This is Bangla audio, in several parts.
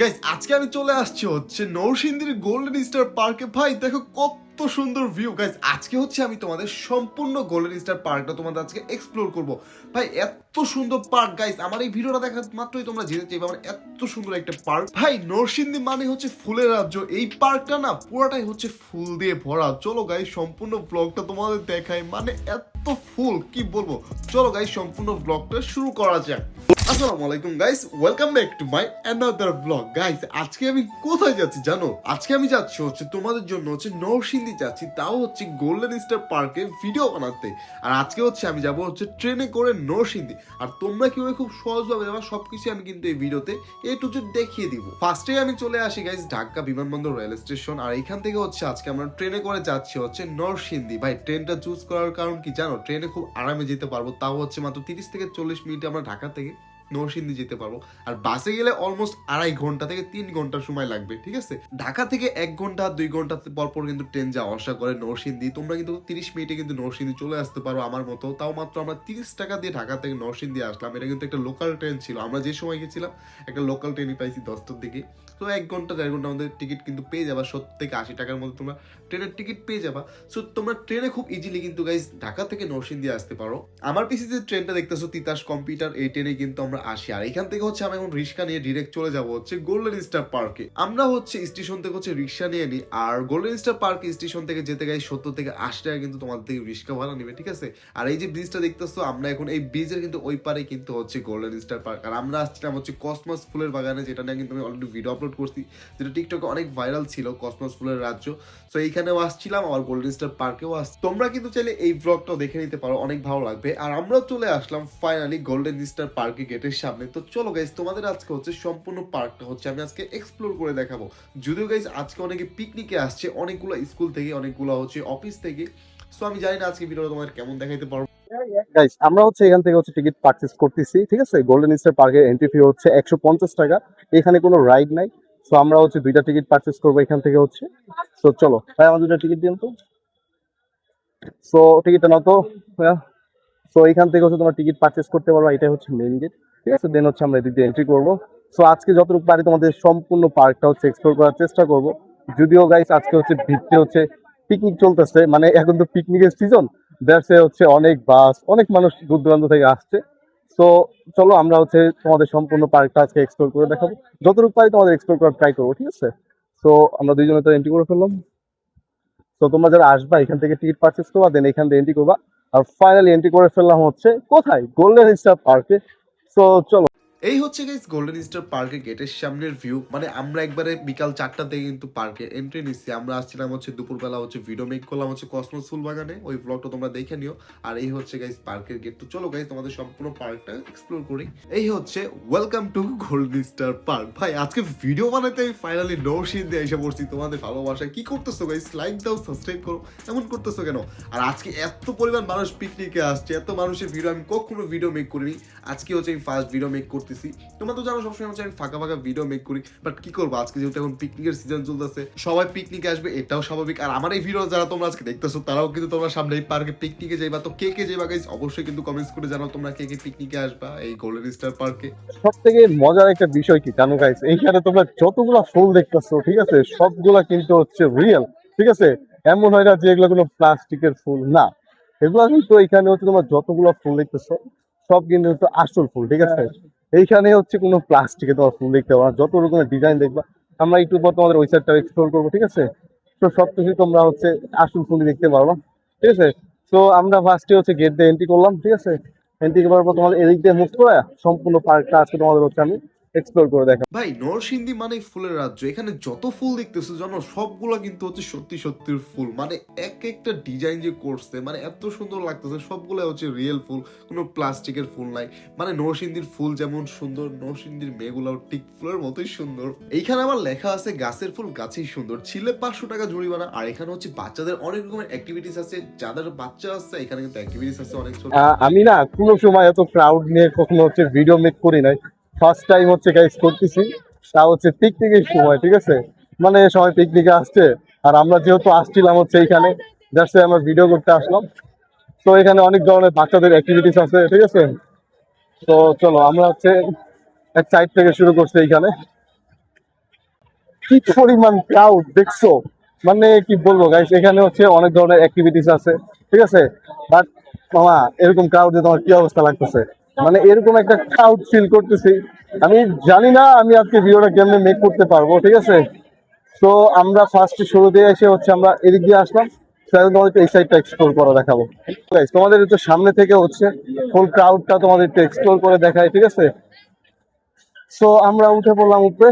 গাইস আজকে আমি চলে আসছি হচ্ছে নরসিংদীর গোল্ডেন স্টার পার্কে ভাই, দেখো কত সুন্দর ভিউ গাইস আজকে হচ্ছে আমি তোমাদের সম্পূর্ণ গোল্ডেন স্টার পার্কটা তোমাদের আজকে এক্সপ্লোর করব। ভাই, এত সুন্দর পার্ক গাইস আমার এই ভিডিওটা দেখা মাত্রই তোমরা যেতে চাইবে আমার এত সুন্দর একটা পার্ক ভাই, নরসিংদী মানে হচ্ছে ফুলের রাজ্য। এই পার্কটা না পুরোটাই হচ্ছে ফুল দিয়ে ভরা। চলো গাইস সম্পূর্ণ ব্লগটা তোমাদের দেখাই। মানে এত ফুল, কি বলব? চলো গাইস সম্পূর্ণ ব্লগটা শুরু করা যাক। আসসালামু আলাইকুম গাইস ওয়েলকাম ব্লগ গাইস আজকে আমি কোথায় যাচ্ছি জানো? আজকে আমি যাচ্ছি হচ্ছে তোমাদের জন্য হচ্ছে যাচ্ছি। তাও হচ্ছে গোল্ডেন ভিডিও বানাতে। আর আজকে হচ্ছে আমি যাব হচ্ছে ট্রেনে করে নরসিংদী। আর তোমরা কীভাবে খুব সহজভাবে যাবা সবকিছু আমি কিন্তু এই ভিডিওতে এ টু জেড দেখিয়ে দিব। ফার্স্টে আমি চলে আসি গাইজ ঢাকা বিমানবন্দর রেল স্টেশন আর এখান থেকে হচ্ছে আজকে আমরা ট্রেনে করে যাচ্ছি হচ্ছে নরসিংদী। ভাই, ট্রেনটা চুজ করার কারণ কি জানো? ট্রেনে খুব আরামে যেতে পারব, তাও হচ্ছে মাত্র তিরিশ থেকে চল্লিশ মিনিটে আমরা ঢাকা থেকে নরসিংদী যেতে পারব। আর বাসে গেলে অলমোস্ট আড়াই ঘণ্টা থেকে তিন ঘণ্টা সময় লাগবে, ঠিক আছে? ঢাকা থেকে এক ঘণ্টা, দুই ঘণ্টা পর পর কিন্তু ট্রেন যাওয়া আসা করে নরসিংদী। তোমরা কিন্তু তিরিশ মিনিটে কিন্তু নরসিংদী চলে আসতে পারো আমার মতো। তাও মাত্র আমরা তিরিশ টাকা দিয়ে ঢাকা থেকে নরসিংদী আসলাম। এটা কিন্তু একটা লোকাল ট্রেন ছিল। আমরা যে সময় গেছিলাম, একটা লোকাল ট্রেনই পাইছি দশটার দিকে। তো এক ঘণ্টা, দেড় ঘণ্টা আমাদের টিকিট কিন্তু পেয়ে যাবা। সত্তর থেকে আশি টাকার মধ্যে তোমরা ট্রেনের টিকিট পেয়ে যাবা। সো তোমরা ট্রেনে খুব ইজিলি কিন্তু গাইজ ঢাকা থেকে নরসিংদী আসতে পারো। আমার পিসি যে ট্রেনটা দেখতেছো তিতাস কম্পিউটার এই ট্রেনে কিন্তু আমরা আসি। আর এখান থেকে হচ্ছে আমি এখন রিক্সা নিয়ে ডিরেক্ট চলে যাব হচ্ছে গোল্ডেন স্টার পার্কে আমরা হচ্ছে স্টেশন থেকে হচ্ছে রিক্সা নিয়ে নিই আর গোল্ডেন স্টার পার্ক স্টেশন থেকে যেতে গাই সত্তর থেকে আশি টাকা কিন্তু তোমাদের থেকে রিক্সা ভাড়া নেবে, ঠিক আছে? আর এই যে ব্রিজটা দেখতেছো, আমরা এখন এই ব্রিজের কিন্তু ওই পারে কিন্তু হচ্ছে গোল্ডেন স্টার পার্ক আর আমরা আসছিলাম হচ্ছে কসমস ফুলের বাগানে, যেটা নিয়ে কিন্তু আমি অলরেডি ভিডিও আপলোড করছি, যেটা টিকটকে অনেক ভাইরাল ছিল কসমস ফুলের রাজ্য। তো এইখানেও আসছিলাম আর গোল্ডেন স্টার পার্কেও আস তোমরা কিন্তু চাইলে এই ব্লগটাও দেখে নিতে পারো, অনেক ভালো লাগবে। আর আমরাও চলে আসলাম ফাইনালি গোল্ডেন স্টার পার্কে গেটের সামনে। তো চলো গাইজ তোমাদের আজকে হচ্ছে সম্পূর্ণ পার্কটা হচ্ছে আমি আজকে এক্সপ্লোর করে দেখাবো। যদিও গাইজ আজকে অনেকে পিকনিকে আসছে, অনেকগুলো স্কুল থেকে, অনেকগুলো হচ্ছে অফিস থেকে। সো আমি জানি না আজকে ভিডিওটা তোমাদের কেমন দেখাইতে পারব। গাইস আমরা হচ্ছে এখান থেকে হচ্ছে টিকিট পারচেস করতেছি, ঠিক আছে? গোল্ডেন স্টার পার্কের এন্ট্রি ফি হচ্ছে একশো পঞ্চাশ টাকা। এখানে কোনো রাইড নাই। সো আমরা হচ্ছে দুইটা টিকিট পারচেস করব এখান থেকে হচ্ছে। সো চলো, ভাই আমার দুইটা টিকিট দিন তো। সো টিকিটটা নাও তো সো এখান থেকে হচ্ছে তোমার টিকিট পারচেস করতে পারব, এটাই হচ্ছে মেইন গেট ঠিক আছে? দেন হচ্ছে আমরা এদিক দিয়ে এন্ট্রি করব। সো আজকে যতটুকু পারি তোমাদের সম্পূর্ণ পার্কটা হচ্ছে এক্সপ্লোর করার চেষ্টা করব। যদিও গাইস আজকে হচ্ছে ভিড়তে হচ্ছে পিকনিক চলতেছে মানে এখন তো পিকনিকের সিজন দ্যাটসে হচ্ছে অনেক বাস অনেক মানুষ দূর দূরান্ত থেকে আসছে। তো চলো আমরা হচ্ছে তোমাদের সম্পূর্ণ পার্কটা আজকে এক্সপ্লোর করে দেখাবো। যতটুকু পারি তোমাদের এক্সপ্লোর করার ট্রাই করব, ঠিক আছে? তো আমরা দুইজনে তো এন্ট্রি করে ফেললাম। তো তোমরা যারা আসবা, এখান থেকে টিকিট পারচেস করবা দেন এখান থেকে এন্ট্রি করবা। আর ফাইনালি এন্ট্রি করে ফেললাম হচ্ছে কোথায়? গোল্ডেন স্টার পার্কে তো চলো এই হচ্ছে গাইস গোল্ডেন স্টার পার্কের গেটের সামনের ভিউ মানে আমরা একবারে বিকাল চারটা থেকে কিন্তু পার্কে এন্ট্রি নিচ্ছি। আমরা আসছিলাম হচ্ছে দুপুরবেলা হচ্ছে ভিডিও মেক করলাম হচ্ছে কসমোস ফুল বাগানে। ওই ব্লগটা তোমরা দেখে নিও। আর এই হচ্ছে গাইস পার্কের গেট তো চলো গাইস তোমাদের সম্পূর্ণ পার্কটা এক্সপ্লোর করি। এই হচ্ছে welcome to Golden Star Park ভাই, আজকে ভিডিও বানাতে আমি ফাইনালি নৌশিন দিয়ে এসে পড়ছি। তোমাদের ভালোবাসা কি করতেছো গাইস লাইক দাও সাবস্ক্রাইব করো। এমন করতেছো কেন? আর আজকে এত পরিমাণ মানুষ পিকনিকে আসছে, এত মানুষের ভিডিও আমি কখনো ভিডিও মেক করিনি। আজকে হচ্ছে আমি ফার্স্ট ভিডিও মেক করতেছি তোমরা তো জানো, সবসময় আমি ফাঁকা ফাঁকা ভিডিও মেক করি বাট কি করব? আজকে যেহেতু এখন পিকনিকের সিজন চলতেছে, সবাই পিকনিকে আসবে, এটাও স্বাভাবিক। আর আমার এই ভিডিও যারা তোমরা আজকে দেখতেছো, তারাও কিন্তু তোমরা সামনে এই পার্কে পিকনিকে যাইবা। তো কে কে যাইবা গাইস অবশ্যই কিন্তু কমেন্টস করে জানাও তোমরা কে কে পিকনিকে আসবা এই গোল্ডেন স্টার পার্কে সব থেকে মজার একটা বিষয় কি জানো গাইস এইখানে তোমরা যতগুলা ফুল দেখতেছো, ঠিক আছে? সবগুলা কিন্তু হচ্ছে রিয়েল ঠিক আছে? এমন হয় না যে এগুলো কোনো প্লাস্টিকের ফুল, না। এগুলো কিন্তু এখানে হচ্ছে তোমার যতগুলো ফুল দেখতেছো, সব কিন্তু আসল ফুল, ঠিক আছে? এইখানে হচ্ছে কোনো প্লাস্টিকে তোমার ফুল দেখতে পাবো যত রকমের ডিজাইন দেখবা, আমরা একটু পর তোমাদের ওই সাইডটা এক্সপ্লোর করব, ঠিক আছে? তো সব কিছু তোমরা হচ্ছে আসল ফুল দেখতে পারবা, ঠিক আছে? তো আমরা ফার্স্টে হচ্ছে গেট দিয়ে এন্ট্রি করলাম, ঠিক আছে? এন্ট্রি করার পর তোমাদের এদিক দিয়ে মুভ করে সম্পূর্ণ পার্কটা আজকে তোমাদের হচ্ছে আমি এক্সপ্লোর করে দেখা ভাই নরসিংদী মানে ফুলের রাজ্য। এখানে যত ফুল দেখতেছো জানো সবগুলো কিন্তু হচ্ছে সত্যি সত্যির ফুল। মানে এক একটা ডিজাইন যে করছে মানে এত সুন্দর লাগতেছে সবগুলো হচ্ছে রিয়েল ফুল কোনো প্লাস্টিকের ফুল নাই। মানে নরসিংদীর ফুল যেমন সুন্দর নরসিংদীর মেয়েগুলাও ঠিক ফুলের মতোই সুন্দর। এইখানে আবার লেখা আছে গাছের ফুল গাছেই সুন্দর। ছিলে পাঁচশো টাকা জরিমানা আর এখানে হচ্ছে বাচ্চাদের অনেক রকমের অ্যাক্টিভিটিস আছে। যাদের বাচ্চা আছে এখানে কিন্তু অ্যাক্টিভিটিস আছে অনেক আমি না কোনো সময় এত ক্রাউড নিয়ে কখনো হচ্ছে ভিডিও মেক করি নাই। ফার্স্ট টাইম হচ্ছে গাইস করতেছি। তা হচ্ছে পিকনিকের সময়, ঠিক আছে? মানে সবাই পিকনিকে আসছে। আর আমরা যেহেতু আসছিলাম হচ্ছে এইখানে জাস্ট আমরা ভিডিও করতে আসলাম। তো এখানে অনেক ধরনের বাচ্চাদের অ্যাক্টিভিটিস আছে, ঠিক আছে? তো চলো, আমরা হচ্ছে এক সাইড থেকে শুরু করছি এইখানে কি পরিমাণ ক্রাউড দেখছ? মানে কি বলব গাইস এখানে হচ্ছে অনেক ধরনের অ্যাক্টিভিটিস আছে, ঠিক আছে? বাট মামা, এরকম ক্রাউডে তোমার কি অবস্থা লাগতেছে? মানে এরকম একটা ক্রাউড ফিল করতেছি। আমি জানি না আমি আজকে ভিডিওটা কেমনে মেক করতে পারব, ঠিক আছে? তো আমরা ফার্স্ট শুরুতে এসে হচ্ছে আমরা এদিক দিয়ে আসলাম। তোমাদেরকে এই সাইডটা এক্সপ্লোর করে দেখাবো। তোমাদের একটু সামনে থেকে হচ্ছে ফুল ক্রাউডটা তোমাদের একটু এক্সপ্লোর করে দেখায়, ঠিক আছে? সো আমরা উঠে পড়লাম উপরে।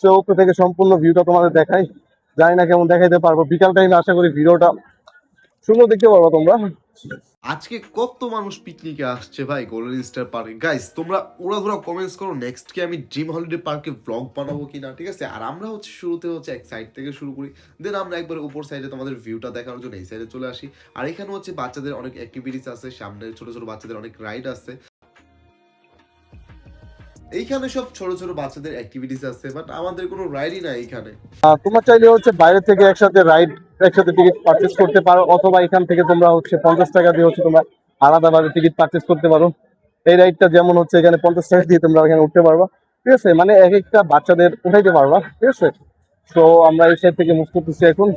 সো উপরে থেকে সম্পূর্ণ ভিউটা তোমাদের দেখাই। জানি না কেমন দেখাইতে পারব। বিকাল টাইমে আশা করি ভিডিওটা সুন্দর দেখতে পারব তোমরা। আজকে কত মানুষ পিকনিকে আসছে ভাই গোল্ডেন স্টার পার্কে গাইস তোমরা ওরা কমেন্টস করো নেক্সট কি আমি ড্রিম হলিডে পার্কে ব্লগ বানাবো কিনা, ঠিক আছে? আর আমরা হচ্ছে শুরুতে হচ্ছে এক সাইড থেকে শুরু করি দেন আমরা একবার উপর সাইডে তোমাদের ভিউটা দেখানোর জন্য এই সাইডে চলে আসি। আর এখানে হচ্ছে বাচ্চাদের অনেক অ্যাক্টিভিটিস আছে, সামনে ছোট ছোট বাচ্চাদের অনেক রাইড আছে। এইখানে সব ছোট ছোট বাচ্চাদের অ্যাক্টিভিটিস আছে বাট আমাদের কোনো রাইডই নাই এইখানে। আহ, তোমরা চাইলে হচ্ছে বাইরে থেকে একসাথে রাইড একসাথে টিকিট পারচেস করতে পারো অথবা এখান থেকে তোমরা হচ্ছে পঞ্চাশ টাকা দিয়ে হচ্ছে তোমরা আলাদাভাবে টিকিট পারচেস করতে পারো। এই রাইডটা যেমন হচ্ছে এখানে পঞ্চাশ টাকা দিয়ে তোমরা এখানে উঠতে পারবা। ঠিক আছে? মানে এক একটা বাচ্চাদের উঠাইতে পারবা ঠিক আছে? তো আমরা এই সাইড থেকে মুভ করতেছি এখন।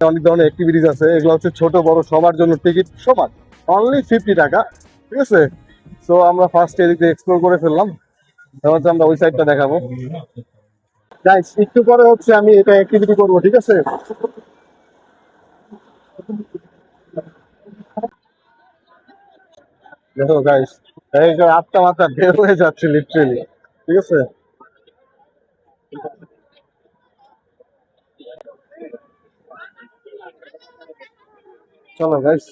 অনেক ধরনের অ্যাক্টিভিটিস আছে এগুলো হচ্ছে ছোট বড় সবার জন্য টিকিট সমান। অনলি ফিফটি টাকা ঠিক আছে? তো আমরা ফার্স্ট এদিকে এক্সপ্লোর করে ফেললাম। হচ্ছে আমরা ওই সাইডটা দেখাবো। গাইস একটু পরে হচ্ছে আমি এটা অ্যাক্টিভিটি করব, ঠিক আছে? দেখো গাইস এই যে আটটা মাথা বের হয়ে যাচ্ছে লিটারেলি ঠিক আছে? চলো গাইস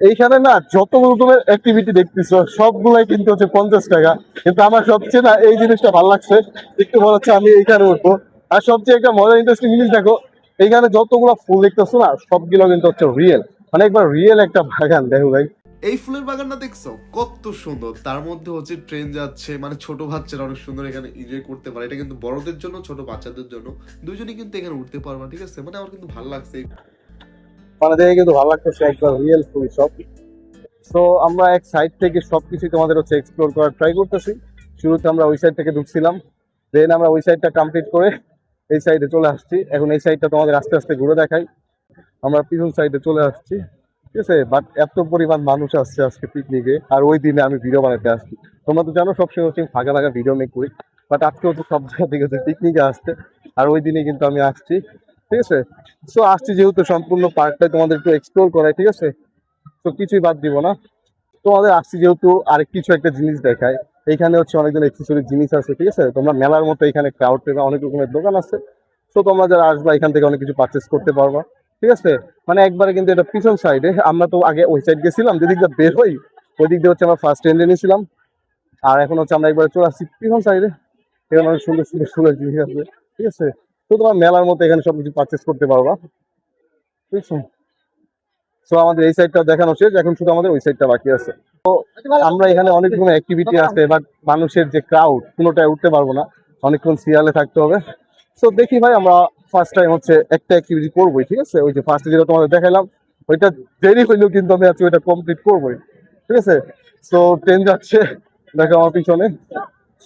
এইখানে না যত রকমের অ্যাক্টিভিটি দেখতেছো, সবগুলাই কিন্তু হচ্ছে পঞ্চাশ টাকা। কিন্তু আমার সবচেয়ে না এই জিনিসটা ভালো লাগছে, একটু মনে হচ্ছে আমি এইখানে উঠবো। আর সবচেয়ে একটা মজার ইন্টারেস্টিং জিনিস দেখো, এইখানে যতগুলো ফুল দেখতেছো না, সবগুলো কিন্তু হচ্ছে রিয়েল মানে একবার রিয়েল একটা বাগান, দেখো ভাই। এই ফুলের বাগানটা দেখছ? কত সুন্দর। তার মধ্যে হচ্ছে ট্রেন যাচ্ছে মানে ছোট বাচ্চারা অনেক সুন্দর এখানে এনজয় করতে পারে। এটা কিন্তু বড়দের জন্য, ছোট বাচ্চাদের জন্য। দুজনেই কিন্তু এখানে উঠতে পারবা, ঠিক আছে? মানে আমার কিন্তু ভালো লাগছে। মানে দেখে কিন্তু ভালো লাগতেছে একবার রিয়েল ফুল সব তো আমরা এক সাইড থেকে সবকিছু তোমাদের হচ্ছে এক্সপ্লোর করার ট্রাই করতেছি। শুরুতে আমরা ওই সাইড থেকে ঢুকছিলাম। দেন আমরা ওই সাইডটা কমপ্লিট করে এই সাইডে চলে আসছি। এখন এই সাইডটা তোমাদের আস্তে আস্তে ঘুরে দেখাই। আমরা পিছন সাইডে চলে আসছি। ঠিক আছে? বাট এত পরিমাণ মানুষ আসছে আজকে পিকনিকে আর ওই দিনে আমি ভিডিও বানাতে আসছি। তোমরা তো জানো, সবসময় হচ্ছে ফাঁকা ফাঁকা ভিডিও মেক করি। বাট আজকে হচ্ছে সব জায়গা থেকে হচ্ছে পিকনিকে আসছে। আর ওই দিনে কিন্তু আমি আসছি। ঠিক আছে? সো আসছি যেহেতু সম্পূর্ণ পার্কটাই তোমাদের একটু এক্সপ্লোর করাই, ঠিক আছে? তো কিছুই বাদ দিব না। তোমাদের আসছি যেহেতু আরেক কিছু একটা জিনিস দেখায় এইখানে হচ্ছে অনেকজন এক্সেসরি জিনিস আছে, ঠিক আছে? তোমরা মেলার মতো এখানে ক্রাউড পেবে, অনেক রকমের দোকান আছে। তো তোমরা যারা আসবা, এখান থেকে অনেক কিছু পারচেস করতে পারবা, ঠিক আছে? মানে একবারে কিন্তু এটা পিছন সাইডে আমরা তো আগে ওই সাইড গেছিলাম, যেদিক দিয়ে বের হই, ওই দিক দিয়ে হচ্ছে আমরা ফার্স্ট এন্ডে নিয়েছিলাম। আর এখন হচ্ছে আমরা একবার চলে আসছি পিছন সাইডে এখানে অনেক সুন্দর সুন্দর সুন্দর জিনিস আছে, ঠিক আছে? তো তোমার মেলার মতো এখানে সবকিছু পারচেস করতে পারবা ঠিক আছে সো আমাদের এই সাইডটা দেখানো শেষ, এখন শুধু আমাদের ওই সাইডটা বাকি আছে। তো আমরা এখানে অনেক রকম অ্যাক্টিভিটি আছে বাট মানুষের যে ক্রাউড কোনোটায় উঠতে পারব না। অনেকক্ষণ সিরিয়ালে থাকতে হবে। সো দেখি ভাই, আমরা ফার্স্ট টাইম হচ্ছে একটা অ্যাক্টিভিটি করবোই, ঠিক আছে? ওই যে ফার্স্টে যেটা তোমাদের দেখাইলাম, ওইটা দেরি হইলেও কিন্তু আমি আজকে ওইটা কমপ্লিট করবোই, ঠিক আছে? সো ট্রেন যাচ্ছে, দেখো আমার পিছনে।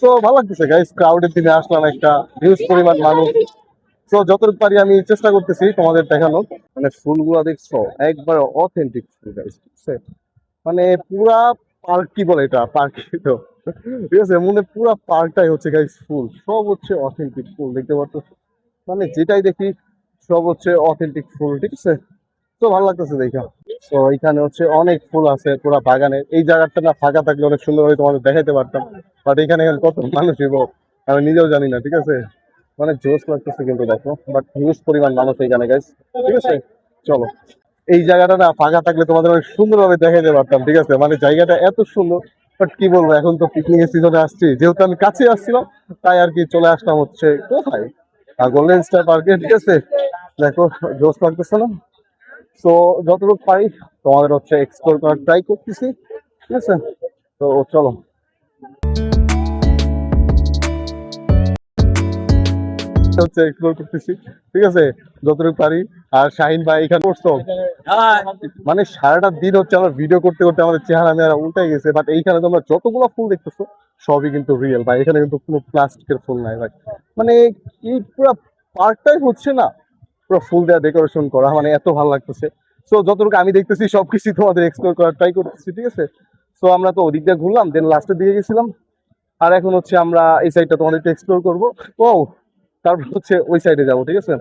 সো ভালো লাগতেছে গাইস ক্রাউডের দিনে আসলাম একটা হিউজ পরিমাণ মানুষ। তো যতটুকু পারি আমি চেষ্টা করতেছি তোমাদের দেখানোর। মানে ফুলগুলা দেখছ, একবার অথেন্টিক ফুল গাইস মানে পুরা পার্ক, কি বলে এটা? পার্ক তো ঠিক আছে, মনে পুরা পার্কটাই হচ্ছে গাইস ফুল। সব হচ্ছে অথেন্টিক ফুল, দেখতে পাচ্ছ? মানে যেটাই দেখি, সব হচ্ছে অথেন্টিক ফুল, ঠিক আছে? তো ভালো লাগতেছে দেখা। তো এখানে হচ্ছে অনেক ফুল আছে পুরা বাগানে। এই জায়গাটা না ফাঁকা থাকলে অনেক সুন্দর করে তোমাদের দেখাতে পারতাম। বাট এখানে কত মানুষ হইব আমি নিজেও জানি না, ঠিক আছে? মানে জোস লাগতেছে কিন্তু দেখো বাট হিউজ পরিমাণ মানুষ এখানে গাইস ঠিক আছে? চলো। এই জায়গাটা না ফাঁকা থাকলে তোমাদের অনেক সুন্দরভাবে দেখাইতে পারতাম, ঠিক আছে? মানে জায়গাটা এত সুন্দর বাট কি বলব, এখন তো পিকনিকের সিজনে আসছি। যেহেতু আমি কাছে আসছিলাম, তাই আর কি চলে আসলাম হচ্ছে কোথায়? আর গোল্ডেন স্টার পার্কে ঠিক আছে? দেখো জোস লাগতেছে না? তো যতটুকু পারি তোমাদের হচ্ছে এক্সপ্লোর করার ট্রাই করতেছি, ঠিক আছে? তো চলো। হচ্ছে এক্সপ্লোর করতেছি। ঠিক আছে? যতটুকু পারি। আর শাহিন ভাই এখানে করছ? মানে সারাটা দিন হচ্ছে আমরা ভিডিও করতে করতে আমাদের চেহারা মেহারা উল্টে গেছে বাট এইখানে তোমরা যতগুলো ফুল দেখতেছো সবই কিন্তু রিয়েল ভাই এখানে কিন্তু কোনো প্লাস্টিকের ফুল নাই ভাই। মানে এই পুরো পার্কটাই হচ্ছে না পুরো ফুল দেওয়া ডেকোরেশন করা মানে এত ভালো লাগতেছে। সো যতটুকু আমি দেখতেছি সবকিছু তোমাদের এক্সপ্লোর করার ট্রাই করতেছি ঠিক আছে? সো আমরা তো ওদিক দিয়ে ঘুরলাম দেন লাস্টের দিকে গেছিলাম। আর এখন হচ্ছে আমরা এই সাইডটা তোমাদের এক্সপ্লোর করব। ও তারপর হচ্ছে ওই সাইডে যাব, ঠিক আছে?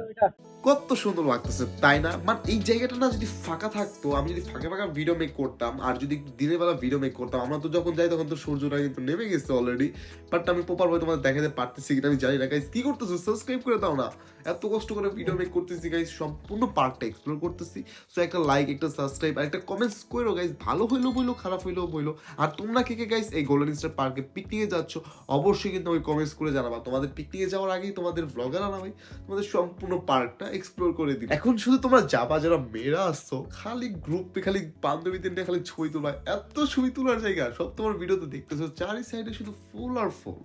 কত সুন্দর লাগতেছে, তাই না? মানে এই জায়গাটা না যদি ফাঁকা থাকতো, আমি যদি ফাঁকা ফাঁকা ভিডিও মেক করতাম, আর যদি দিনের বেলা ভিডিও মেক করতাম, আমরা তো যখন যাই তখন তো সূর্যটা কিন্তু নেমে গেছে অলরেডি বাট আমি প্রপার ভাবে তোমাদের দেখাতে পারতেছি কিনা আমি জানি না গাইস কি করতেছো? সাবস্ক্রাইব করে দাও না। এত কষ্ট করে ভিডিও মেক করতেছি গাইস সম্পূর্ণ পার্কটা এক্সপ্লোর করতেছি। সো একটা লাইক একটা সাবস্ক্রাইব আর একটা কমেন্টস করো গাইস ভালো হইল, বইলো, খারাপ হইল, বইলো। আর তোমরা কে কে গাইস এই গোল্ডেন স্টার পার্কে পিকনিকে যাচ্ছ, অবশ্যই কিন্তু আমি কমেন্টস করে জানাবা। তোমাদের পিকনিকে যাওয়ার আগেই তোমাদের ব্লগার আনাবে তোমাদের সম্পূর্ণ পার্কটা এক্সপ্লোর করে দিই এখন শুধু তোমরা যাবা যারা মেয়েরা আসছো খালি গ্রুপে খালি বান্ধবীদের নিয়ে খালি ছবি তোলা এত ছবি তোলার জায়গা সব তোমার ভিডিওতে দেখতেছো চারি সাইডে শুধু ফুল আর ফুল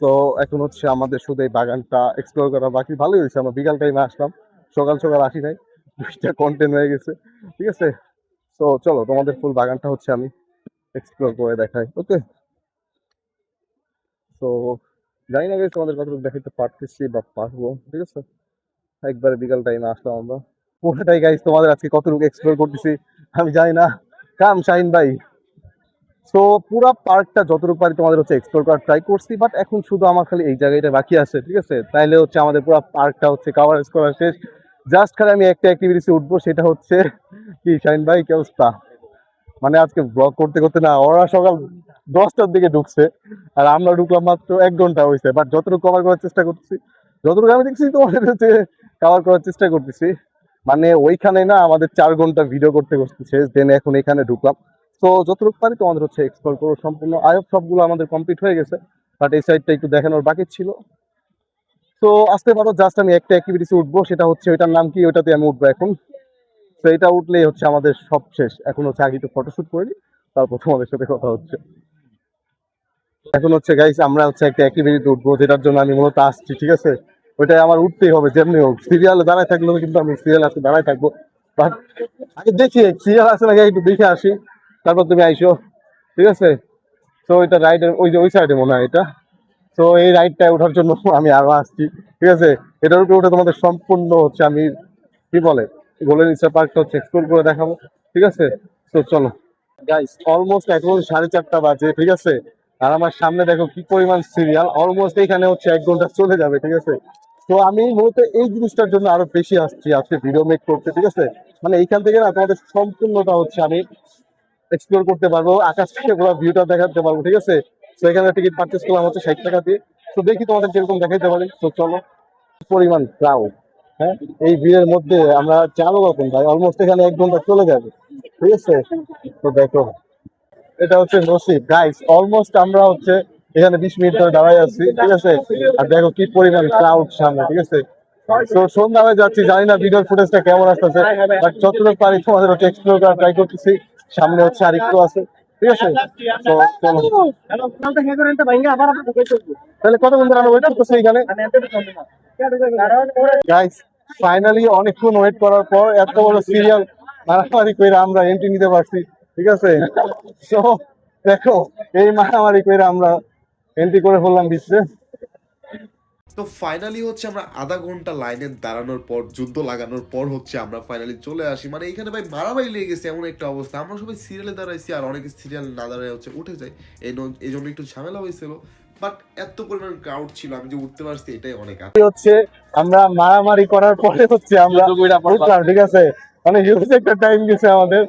তো এখন হচ্ছে আমাদের শুধু এই বাগানটা এক্সপ্লোর করা বাকি ভালোই হয়েছে আমরা বিকাল টাইমে আসলাম সকাল সকাল আসি নাই দুইটা কন্টেন্ট হয়ে গেছে ঠিক আছে? তো চলো তোমাদের ফুল বাগানটা হচ্ছে আমি এক্সপ্লোর করে দেখাই ওকে তো জানি না গেছে তোমাদের কতটুকু দেখাইতে পারতেছি বা পারব, ঠিক আছে? একবারে বিকাল টাইমে আসলাম আমরা। পুরোটাই গাইজ তোমাদের আজকে কতটুকু এক্সপ্লোর করতেছি, আমি জানি না। কাম শাহিন ভাই সো পুরা পার্কটা যতটুকু পারি তোমাদের হচ্ছে এক্সপ্লোর করার ট্রাই করছি বাট এখন শুধু আমার খালি এই জায়গাটা বাকি আছে, ঠিক আছে? তাইলে হচ্ছে আমাদের পুরো পার্কটা হচ্ছে কাভারেজ করা শেষ। জাস্ট খালি আমি একটা অ্যাক্টিভিটিসে উঠবো, সেটা হচ্ছে কি শাহিন ভাই, কি অবস্থা? মানে আজকে ব্লগ করতে করতে না, ওরা সকাল দশটার দিকে ঢুকছে, আর আমরা ঢুকলাম মাত্র এক ঘণ্টা হয়েছে বাট যতটুকু কভার করার চেষ্টা করতেছি, যতটুকু আমি দেখছি তোমাদের হচ্ছে কভার করার চেষ্টা করতেছি মানে ওইখানে না আমাদের চার ঘণ্টা ভিডিও করতে করতে শেষ দেন এখন এখানে ঢুকলাম। তো যতটুকু পারি তোমাদের হচ্ছে এক্সপ্লোর করব সম্পূর্ণ আয়ব সবগুলো আমাদের কমপ্লিট হয়ে গেছে বাট এই সাইডটা একটু দেখানোর বাকি ছিল। তো আসতে পারো জাস্ট আমি একটা অ্যাক্টিভিটিসে উঠবো, সেটা হচ্ছে ওইটার নাম কি, ওইটাতে আমি উঠবো এখন। তো এটা উঠলেই হচ্ছে আমাদের সব শেষ। এখন হচ্ছে আগে একটু ফটোশুট করে নিই তারপর তোমাদের সাথে কথা হচ্ছে। এখন হচ্ছে গাইস আমরা হচ্ছে একটা অ্যাক্টিভিটিতে উঠবো, যেটার জন্য আমি মূলত আসছি, ঠিক আছে? ওইটাই আমার উঠতেই হবে, যেমনি হোক। সিরিয়ালে দাঁড়ায় থাকলেও কিন্তু আমি সিরিয়াল আজকে দাঁড়ায় থাকব। বাট আগে দেখি সিরিয়াল আছে নাকি একটু দেখে আসি। তারপর তুমি আইসো, ঠিক আছে? তো এটা রাইডের ওই যে ওই সাইডে মনে হয় এটা। তো এই রাইডটায় ওঠার জন্য আমি আরও আসছি, ঠিক আছে? এটার উপরে উঠে তোমাদের সম্পূর্ণ হচ্ছে আমি কি বলে গোল্ডেন স্টার পার্কটা হচ্ছে এক্সপ্লোর করে দেখাবো, ঠিক আছে? তো চলো। গাইস অলমোস্ট এখন সাড়ে চারটা বাজে, ঠিক আছে? আর আমার সামনে দেখো কি পরিমাণ সিরিয়াল অলমোস্ট এখানে হচ্ছে এক ঘণ্টা চলে যাবে, ঠিক আছে? তো আমি মূলত এই জিনিসটার জন্য আরও বেশি আসছি, আজকে ভিডিও মেক করতে, ঠিক আছে? মানে এইখান থেকে না তোমাদের সম্পূর্ণটা হচ্ছে আমি এক্সপ্লোর করতে পারব, আকাশ থেকে পুরো ভিউটা দেখাতে পারব, ঠিক আছে? তো এখানে টিকিট পারচেস করলাম হচ্ছে ষাট টাকা দিয়ে। তো দেখি তোমাদের কীরকম দেখাইতে পারি। তো চলো পরিমাণ ক্রাউড হ্যাঁ? এই ভিড়ের মধ্যে আমরা যাব কখন ভাই অলমোস্ট এখানে এক ঘণ্টা চলে যাবে। ঠিক আছে? তো দেখো, এটা হচ্ছে নসিব। গাইস অলমোস্ট আমরা হচ্ছে এখানে বিশ মিনিট ধরে দাঁড়াই আছি, ঠিক আছে? আর দেখো কি পরিমাণ ক্রাউড সামনে, ঠিক আছে? তো সন্ধ্যা যাচ্ছি, জানি না ভিডিওর ফুটেজটা কেমন আসতেছে বাট যতটুকু পারি তোমাদের হচ্ছে এক্সপ্লোর করার ট্রাই করতেছি। সামনে হচ্ছে আরেকটু আছে, ঠিক আছে? তো তাহলে কত বন্ধু আমরা ওয়েট করতেছি এখানে? ফাইনালি অনেকক্ষণ ওয়েট করার পর এত বড় সিরিয়াল মারামারি করে আমরা এন্ট্রি নিতে পারছি, ঠিক আছে? তো দেখো, এই মারামারি করে আমরা এন্ট্রি করে ফেললাম বিশ্বে তো ফাইনালি হচ্ছে আমরা আধা ঘণ্টা লাইনে দাঁড়ানোর পর, যুদ্ধ লাগানোর পর হচ্ছে আমরা ফাইনালি চলে আসি। মানে এখানে ভাই মারামারি লেগে গেছে এমন একটা অবস্থা। আমরা সবাই সিরিয়ালে দাঁড়াইছি আর অনেকে সিরিয়াল না দাঁড়ায় হচ্ছে উঠে যায়। এই জন্য একটু ঝামেলা হয়েছিল। বাট এত পরিমাণ ক্রাউড ছিল আমি যে উঠতে পারছি এটাই অনেক হচ্ছে আমরা মারামারি করার পরে হচ্ছে আমরা উঠলাম ঠিক আছে? মানে হিউজ একটা টাইম গেছে আমাদের।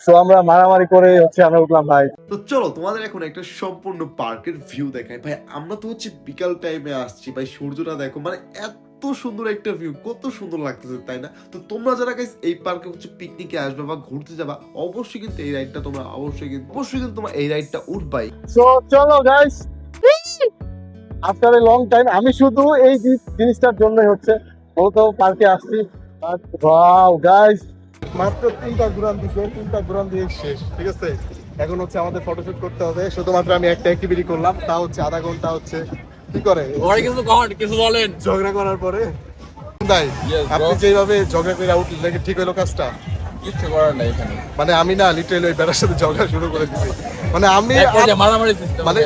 তো আমরা মারামারি করে হচ্ছে আমরা উঠলাম ভাই। তো চলো তোমাদের এখন একটা সম্পূর্ণ পার্কের ভিউ দেখাই। ভাই আমরা তো হচ্ছে বিকাল টাইমে আসছি ভাই সূর্যটা দেখো মানে এত সুন্দর একটা ভিউ কত সুন্দর লাগতেছে তাই না? তো তোমরা যারা গাইস এই পার্কে হচ্ছে পিকনিকে আসবে বা ঘুরতে যাবা অবশ্যই কিন্তু এই রাইডটা তোমরা অবশ্যই কিন্তু অবশ্যই কিন্তু তোমরা এই রাইডটা উঠবাই। সো চলো guys after a long time আমি শুধু এই জিনিসটার জন্যই হচ্ছে মূলত পার্কে আসছি। ওয়াও গাইস মাত্র তিনটা ঘুরান দিছে তিনটা ঘুরান দিয়ে শেষ ঠিক আছে? এখন হচ্ছে আমাদের ফটোশুট করতে হবে। শুধুমাত্র আমি একটা অ্যাক্টিভিটি করলাম তা হচ্ছে আধা ঘণ্টা হচ্ছে। কি করে? ঘরে কিছু কখন কিছু বলেন। ঝগড়া করার পরে? তাই আপনি যেভাবে ঝগড়া করে নাকি ঠিক হলো কাজটা? কিচ্ছু করার নাই এখানে। মানে আমি না লিটারেলি ওই বেড়ার সাথে ঝগড়া শুরু করে দিছি। মানে আমি মারামারি মানে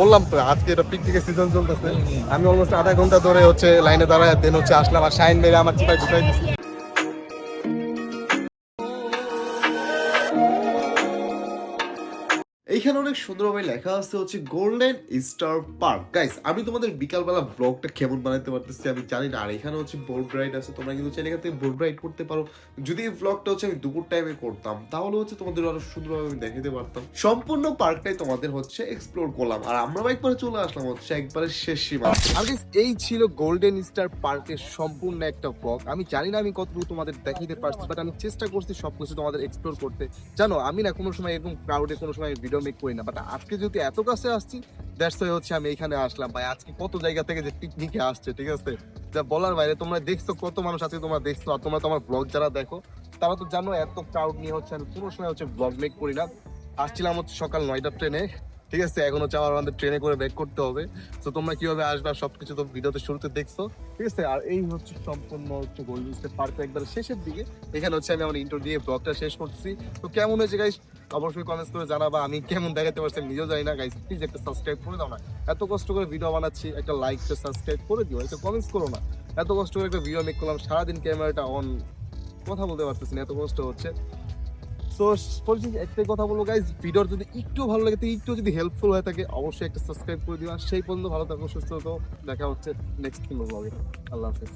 বললাম তো আজকে এটা পিকনিকের সিজন চলতেছে। আমি অলমোস্ট আধা ঘণ্টা ধরে হচ্ছে লাইনে দাঁড়ায় দেন হচ্ছে আসলাম আর সাইন মেরে আমার চিপায় ঢুকাই দিছি। সুন্দরভাবে লেখা আছে হচ্ছে গোল্ডেন স্টার পার্ক গাইস আমি তোমাদের বিকালবেলা ব্লগটা কেমন বানাতে পারতেছি আমি জানি না। আর এখানে হচ্ছে বোর্ড রাইড আছে তোমরা কিন্তু চাইলে এখান থেকে বোর্ড রাইড করতে পারো। যদি এই ব্লগটা হচ্ছে আমি দুপুর টাইমে করতাম তাহলে হচ্ছে তোমাদের আরও সুন্দরভাবে আমি দেখাতে পারতাম। সম্পূর্ণ পার্কটাই তোমাদের হচ্ছে এক্সপ্লোর করলাম। আর আমরা একবারে চলে আসলাম হচ্ছে একবারে শেষ সীমা। আর guys, এই ছিল গোল্ডেন স্টার পার্কের সম্পূর্ণ একটা ব্লগ আমি জানি না আমি কতটুকু তোমাদের দেখাইতে পারছি বাট আমি চেষ্টা করছি সবকিছু তোমাদের এক্সপ্লোর করতে। জানো আমি না কোনো সময় এরকম ক্রাউডে কোনো সময় ভিডিও মেক করি না। বাট আজকে যদি এত কাছে আসছি দ্যাটস ওয়াই হচ্ছে আমি এখানে আসলাম। ভাই, আজকে কত জায়গা থেকে যে পিকনিকে আসছে, ঠিক আছে? যা বলার বাইরে, তোমরা দেখছ কত মানুষ আছে তোমরা দেখছ, আর তোমরা তোমার ব্লগ যারা দেখো, তারা তো জানো এত ক্রাউড নিয়ে হচ্ছে আমি পুরো সময় হচ্ছে ব্লগ মেক করি না। আসছিলাম হচ্ছে সকাল নয়টার ট্রেনে ঠিক আছে? এখন হচ্ছে আমার আমাদের ট্রেনে করে ব্যাক করতে হবে। তো তোমরা কীভাবে আসবে আর সবকিছু তো ভিডিওতে শুরুতে দেখছ, ঠিক আছে? আর এই হচ্ছে সম্পূর্ণ হচ্ছে স্টেট পার্ক একবার শেষের দিকে। এখানে হচ্ছে আমি আমার ইন্টার দিয়ে ব্লগটা শেষ করছি তো কেমন হয়েছে গাইস অবশ্যই কমেন্টস করে জানাবা। আমি কেমন দেখাতে পারছি নিজেও জানি না গাইস প্লিজ একটা সাবস্ক্রাইব করে দাও না। এত কষ্ট করে ভিডিও বানাচ্ছি, একটা লাইক সাবস্ক্রাইব করে দিও একটা কমেন্টস করো না। এত কষ্ট করে একটা ভিডিও মেক করলাম, সারাদিন ক্যামেরাটা অন কথা বলতে পারতেছি না, এত কষ্ট হচ্ছে। তো বলছি একটাই কথা বলব গাইজ ভিডিওর যদি একটু ভালো লাগে, তো একটু যদি হেল্পফুল হয়ে থাকে, অবশ্যই একটা সাবস্ক্রাইব করে দিও। আর সেই পর্যন্ত ভালো থাকো, সুস্থ থাকো। দেখা হচ্ছে নেক্সট কোনো ব্লগে আল্লাহ হাফেজ।